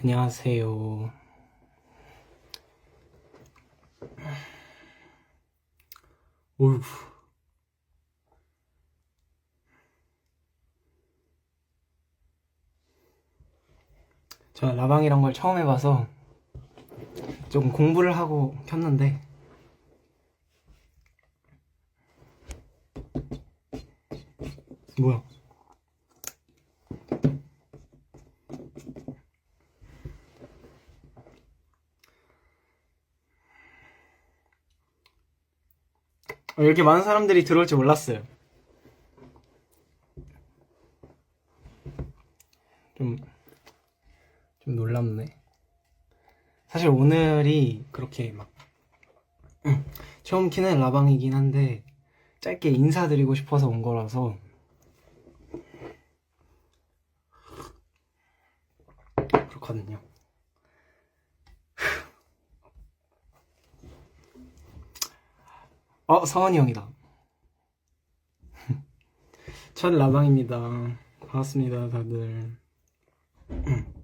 안녕하세요. 어휴. 저 라방이란 걸 처음 해봐서 조금 공부를 하고 켰는데 뭐야? 어, 이렇게 많은 사람들이 들어올 줄 몰랐어요. 좀, 좀 놀랍네. 사실 오늘이 그렇게 막, 음, 처음 키는 라방이긴 한데, 짧게 인사드리고 싶어서 온 거라서, 그렇거든요. 어, 서원이 형이다. 첫 라방입니다. 반갑습니다, 다들.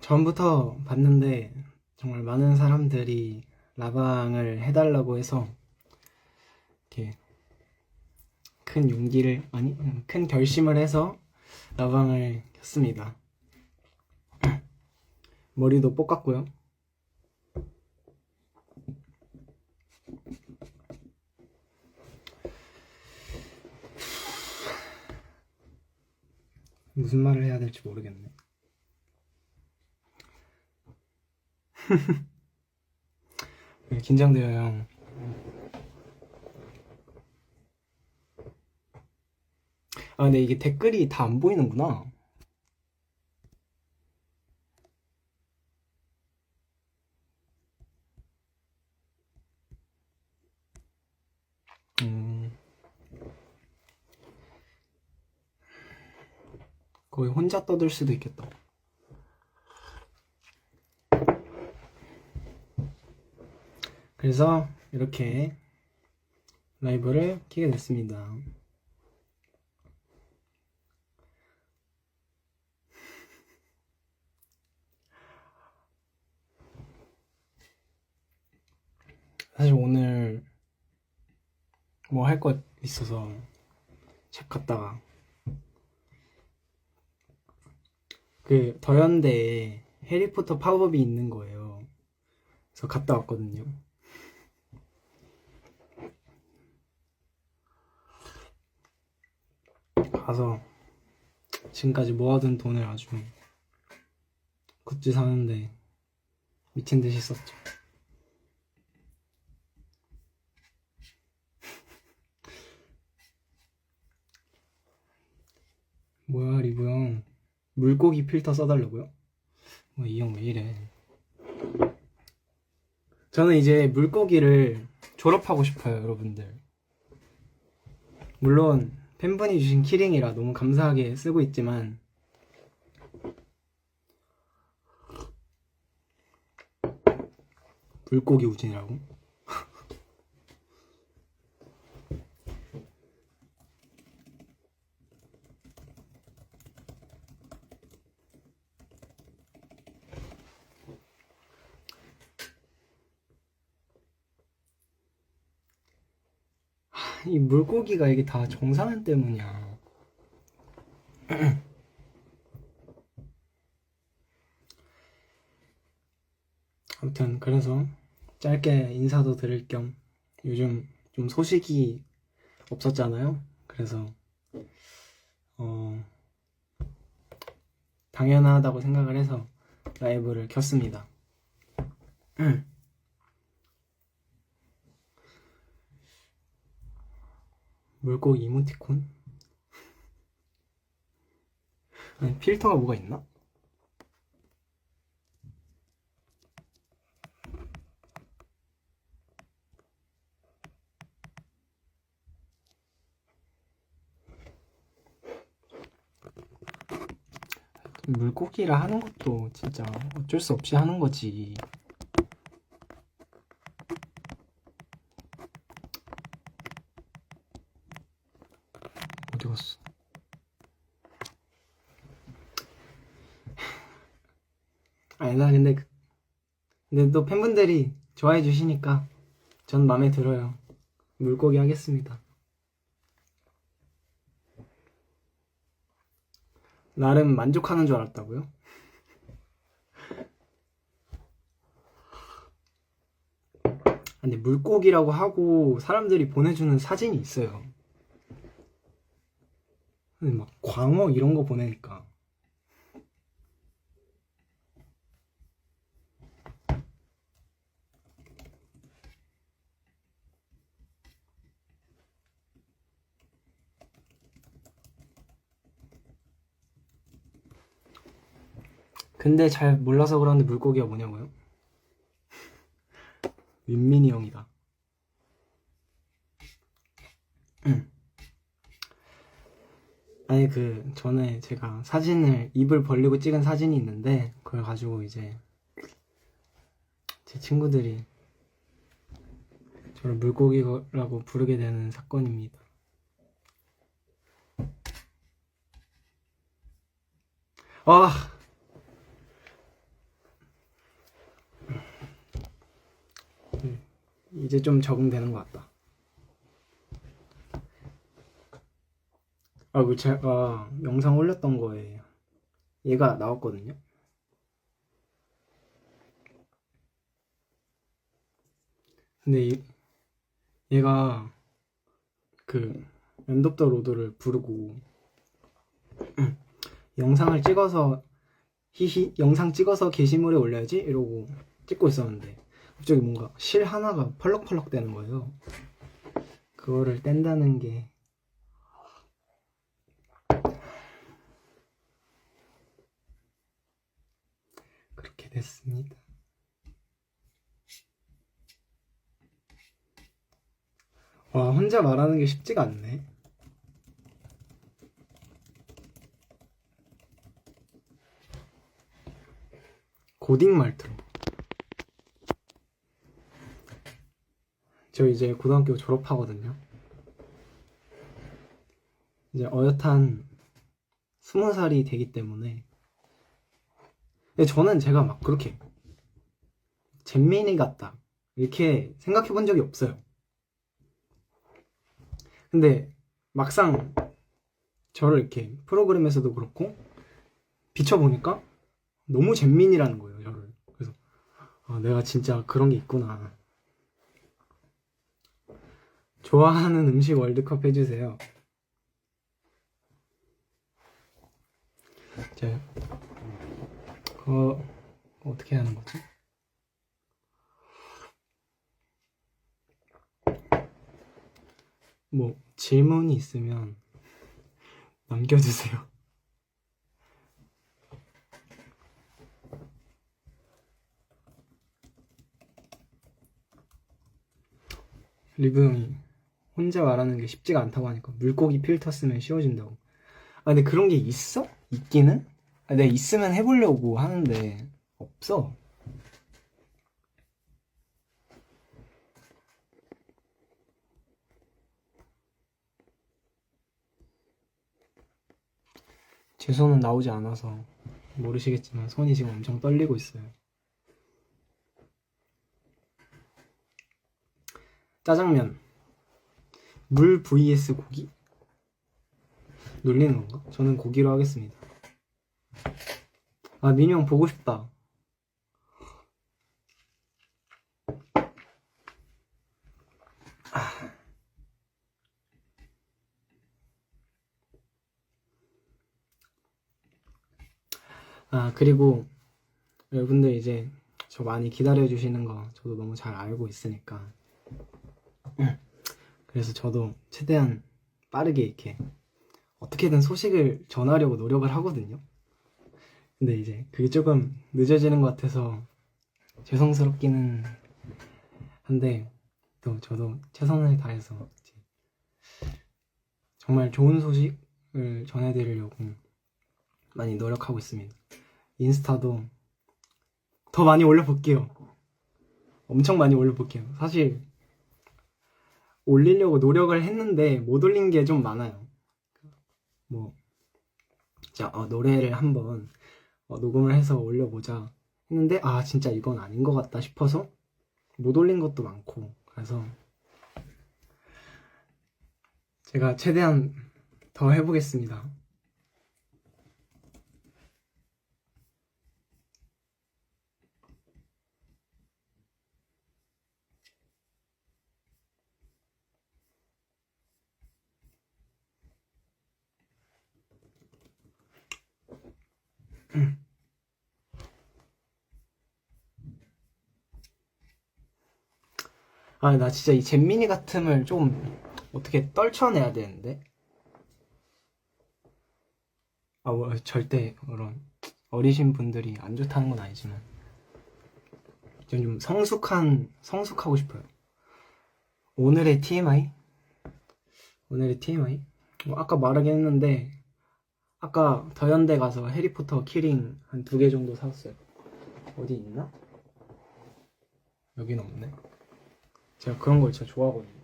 전부터 봤는데 정말 많은 사람들이 라방을 해달라고 해서 이렇게 큰 용기를 아니 음, 큰 결심을 해서 라방을 켰습니다. 머리도 볶았고요. 무슨 말을 해야 될지 모르겠네. 왜 긴장돼요, 형. 아, 근데 이게 댓글이 다 안 보이는구나. 혼자 떠들 수도 있겠다. 그래서 이렇게 라이브를 키게 됐습니다. 사실 오늘 뭐 할 것 있어서 책 갔다가 그 더현대에 해리포터 팝업이 있는 거예요. 그래서 갔다 왔거든요. 가서 지금까지 모아둔 돈을 아주 굿즈 사는데 미친 듯이 썼죠. 뭐야 리브 형 물고기 필터 써달라고요? 뭐 이 형 왜 이래 저는 이제 물고기를 졸업하고 싶어요 여러분들 물론 팬분이 주신 키링이라 너무 감사하게 쓰고 있지만 물고기 우진이라고? 이 물고기가 이게 다 정산환 때문이야. 아무튼 그래서 짧게 인사도 드릴 겸 요즘 좀 소식이 없었잖아요. 그래서 어 당연하다고 생각을 해서 라이브를 켰습니다. 물고기 이모티콘? 아니, 필터가 뭐가 있나? 물고기라 하는 것도 진짜 어쩔 수 없이 하는 거지. 어디 갔어? 아니 나 근데 그- 근데 또 팬분들이 좋아해 주시니까 전 마음에 들어요. 물고기 하겠습니다. 나름 만족하는 줄 알았다고요? 근데 물고기라고 하고 사람들이 보내주는 사진이 있어요. 근데 막 광어 이런 거 보내니까 근데 잘 몰라서 그러는데 물고기가 뭐냐고요? 윈민이 형이다. 아니 그 전에 제가 사진을 입을 벌리고 찍은 사진이 있는데 그걸 가지고 이제 제 친구들이 저를 물고기라고 부르게 되는 사건입니다. 아 이제 좀 적응되는 것 같다. 아, 그 제가 영상 올렸던 거에 얘가 나왔거든요. 근데 이- 얘가 그 엠덥더 로드를 부르고 영상을 찍어서 히히 영상 찍어서 게시물에 올려야지 이러고 찍고 있었는데 갑자기 뭔가 실 하나가 펄럭펄럭 되는 거예요. 그거를 뗀다는 게 됐습니다. 와, 혼자 말하는 게 쉽지가 않네. 고딩 말투로. 저 이제 고등학교 졸업하거든요. 이제 어엿한 스무 살이 되기 때문에. 저는 제가 막 그렇게 잼민이 같다. 이렇게 생각해 본 적이 없어요. 근데 막상 저를 이렇게 프로그램에서도 그렇고 비춰보니까 너무 잼민이라는 거예요, 저를. 그래서 아, 내가 진짜 그런 게 있구나. 좋아하는 음식 월드컵 해주세요. 자, 그거 어떻게 하는 거지? 뭐 질문이 있으면 남겨주세요. 리브 형이 혼자 말하는 게 쉽지가 않다고 하니까 물고기 필터 쓰면 쉬워진다고. 아 근데 그런 게 있어? 있기는? 아, 내가 있으면 해보려고 하는데 없어. 제 손은 나오지 않아서 모르시겠지만 손이 지금 엄청 떨리고 있어요. 짜장면 물 vs 고기 놀리는 건가? 저는 고기로 하겠습니다. 아 민이 형 보고 싶다. 아 그리고 여러분들 이제 저 많이 기다려 주시는 거 저도 너무 잘 알고 있으니까 그래서 저도 최대한 빠르게 이렇게 어떻게든 소식을 전하려고 노력을 하거든요. 근데 이제 그게 조금 늦어지는 것 같아서 죄송스럽기는 한데 또 저도 최선을 다해서 정말 좋은 소식을 전해드리려고 많이 노력하고 있습니다. 인스타도 더 많이 올려볼게요. 엄청 많이 올려볼게요. 사실 올리려고 노력을 했는데 못 올린 게 좀 많아요. 뭐, 자, 어, 노래를 한번 어, 녹음을 해서 올려보자 했는데 아 진짜 이건 아닌 것 같다 싶어서 못 올린 것도 많고 그래서 제가 최대한 더 해보겠습니다. 아, 나 진짜 이 잼민이 같음을 좀 어떻게 떨쳐내야 되는데. 아, 뭐, 절대 그런 어리신 분들이 안 좋다는 건 아니지만. 전좀 성숙한, 성숙하고 싶어요. 오늘의 TMI? 오늘의 TMI? 뭐 아까 말하긴 했는데, 아까 더현대 가서 해리포터 키링 한 두 개 정도 샀어요. 어디 있나? 여긴 없네. 제가 그런 걸 진짜 좋아하거든요.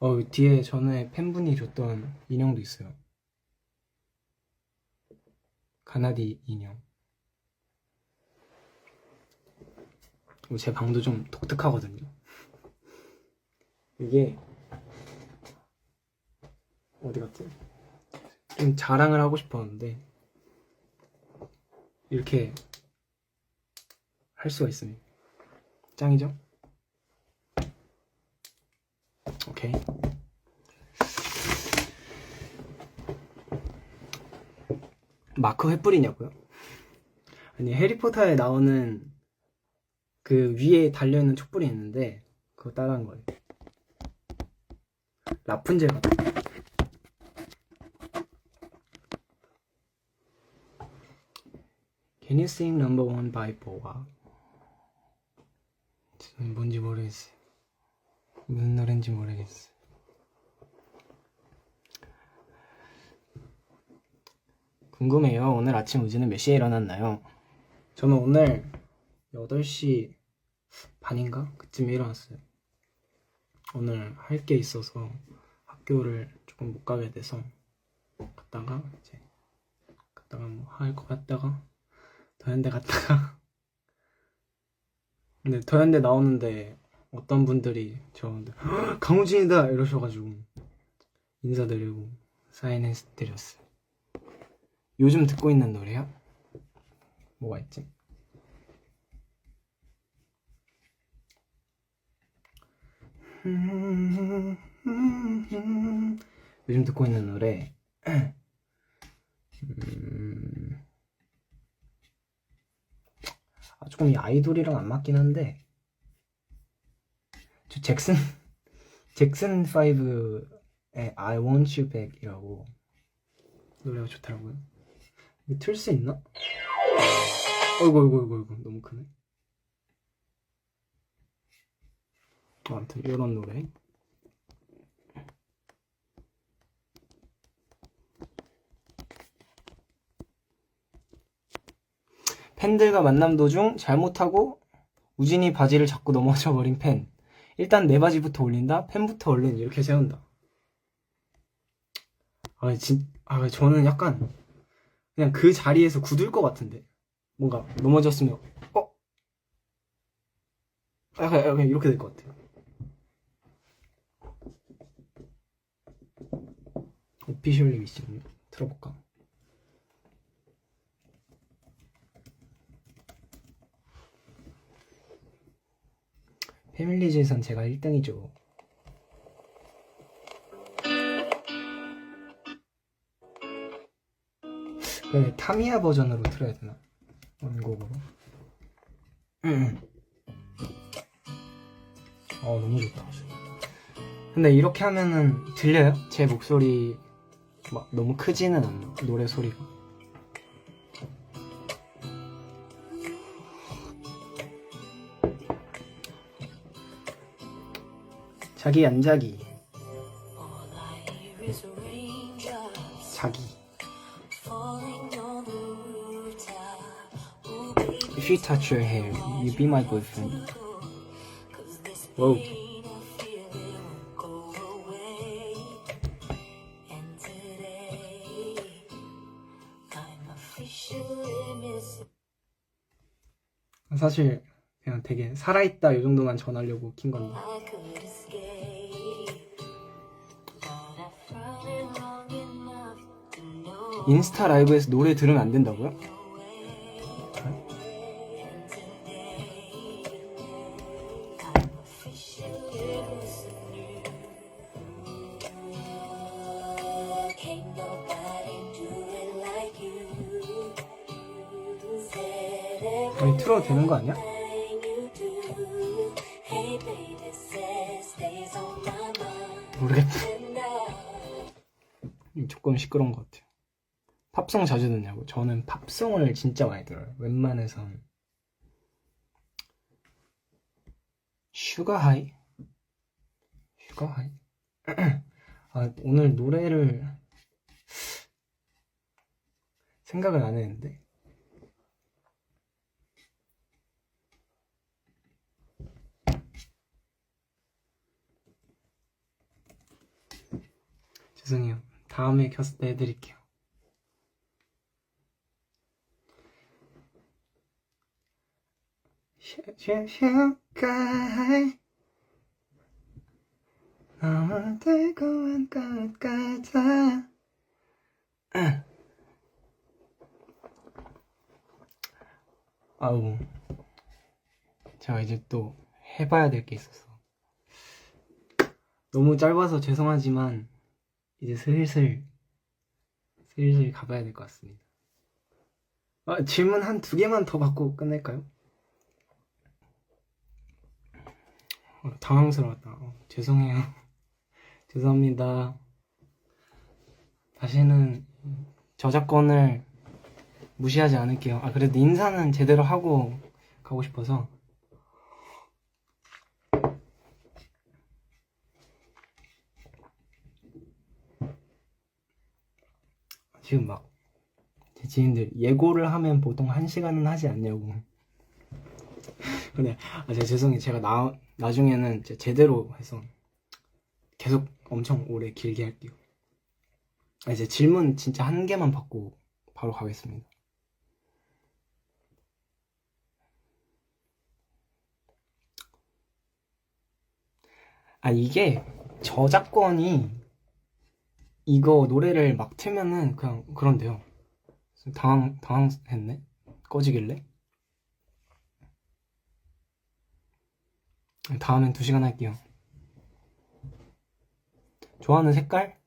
어, 뒤에 전에 팬분이 줬던 인형도 있어요. 가나디 인형. 제 방도 좀 독특하거든요. 이게 어디 갔지? 좀 자랑을 하고 싶었는데 이렇게 할 수가 있습니다. 짱이죠? 오케이. 마크 왜 뿌리냐고요? 아니 해리포터에 나오는 그 위에 달려있는 촛불이 있는데 그거 따라한 거예요. 라푼젤 같아. Sing number one by 보아? 뭔지 모르겠어요. 무슨 노래인지 모르겠어요. 궁금해요. 오늘 아침 우지는 몇 시에 일어났나요? 저는 오늘 8시 반인가? 그쯤에 일어났어요. 오늘 할 게 있어서 학교를 조금 못 가게 돼서 갔다가 이제 갔다가 뭐 할 거 갔다가 더현대 갔다가 근데 더현대 나오는데 어떤 분들이 저한테 "헉, 강우진이다 이러셔가지고 인사드리고 사인해 드렸어요. 요즘 듣고 있는 노래요? 뭐가 있지? 요즘 듣고 있는 노래 음... 아, 조금 이 아이돌이랑 안 맞긴 한데 저 잭슨 잭슨 5의 I Want You Back이라고 노래가 좋더라고요. 이거 틀 수 있나? 어이구 어이구 어이구 어이구 너무 크네. 어, 아무튼 이런 노래. 팬들과 만남 도중 잘못하고 우진이 바지를 잡고 넘어져 버린 팬. 일단 내 바지부터 올린다. 팬부터 얼른 이렇게 세운다. 아, 진, 아, 저는 약간 그냥 그 자리에서 굳을 것 같은데. 뭔가 넘어졌으면, 어? 약간, 약간 이렇게 될 것 같아요. 오피셜리 미션 들어볼까? 패밀리즈에선 제가 1등이죠. 그 타미야 버전으로 틀어야 되나? 원곡으로. 음. 어 너무 좋다. 근데 이렇게 하면은 들려요? 제 목소리 막 너무 크지는 않나 노래 소리가. 자기 안 자기 자기 If you touch your hair, you be my boyfriend. Whoa. 사실 그냥 되게 살아있다 이 정도만 전하려고 킨 건데 인스타 라이브에서 노래 들으면 안 된다고요? 아니 틀어도 되는 거 아니야? 모르겠다 조금 시끄러운 것 같아요 팝송 자주 듣냐고. 저는 팝송을 진짜 많이 들어요. 웬만해선. 슈가하이? 슈가하이? 아 오늘 노래를 생각을 안 했는데. 죄송해요. 다음에 켰을 때 해드릴게요 슈슈슈가하이 너무 달콤한 것 같아. 아우 제가 이제 또 해봐야 될 게 있어서. 너무 짧아서 죄송하지만 이제 슬슬 슬슬 가봐야 될 것 같습니다. 아, 질문 한 두 개만 더 받고 끝낼까요? 당황스러웠다. 어, 죄송해요. 죄송합니다. 다시는 저작권을 무시하지 않을게요. 아 그래도 인사는 제대로 하고 가고 싶어서. 지금 막 제 지인들 예고를 하면 보통 한 시간은 하지 않냐고 근데 아 제가 죄송해요. 제가 나, 나중에는 제- 제대로 해서 계속 엄청 오래 길게 할게요. 아 이제 질문 진짜 한 개만 받고 바로 가겠습니다. 아 이게 저작권이 이거 노래를 막 틀면은 그냥 그런데요. 당황 당황했네? 꺼지길래 다음엔 2시간 할게요 좋아하는 색깔?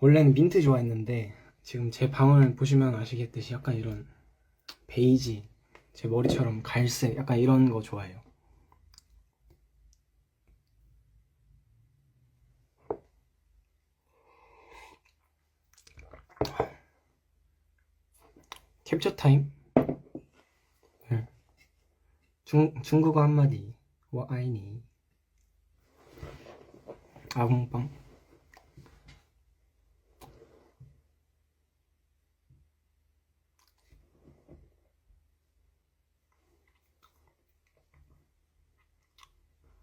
원래는 민트 좋아했는데 지금 제 방을 보시면 아시겠듯이 약간 이런 베이지 제 머리처럼 갈색 약간 이런 거 좋아해요 캡처 타임 네. 중, 중국어 한마디. 워 아이니. 아궁빵.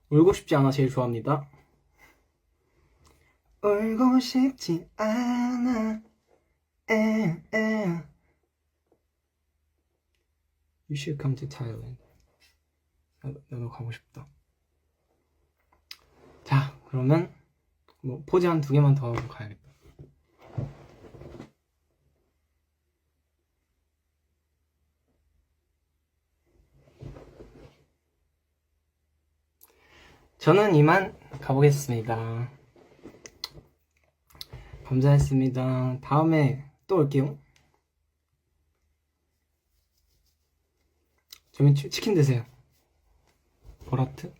울고 싶지 않아 제일 좋아합니다. 울고 싶지 않아. 에, 에. You should come to Thailand 나도, 가고 싶다. 자 그러면 뭐 포즈 한 두 개만 더 하고 가야겠다. 저는 이만 가보겠습니다. 감사했습니다. 다음에 또 올게요. 저희 치- 치킨 드세요 보라트?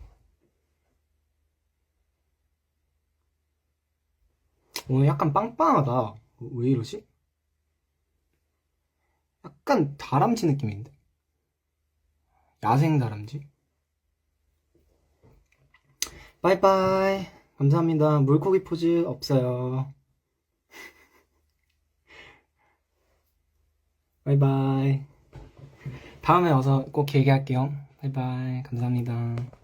오늘 약간 빵빵하다. 왜 이러지? 약간 다람쥐 느낌인데? 야생 다람쥐? 빠이빠이. 감사합니다. 물고기 포즈 없어요. 바이바이. 다음에 와서 꼭 얘기할게요 바이바이. 감사합니다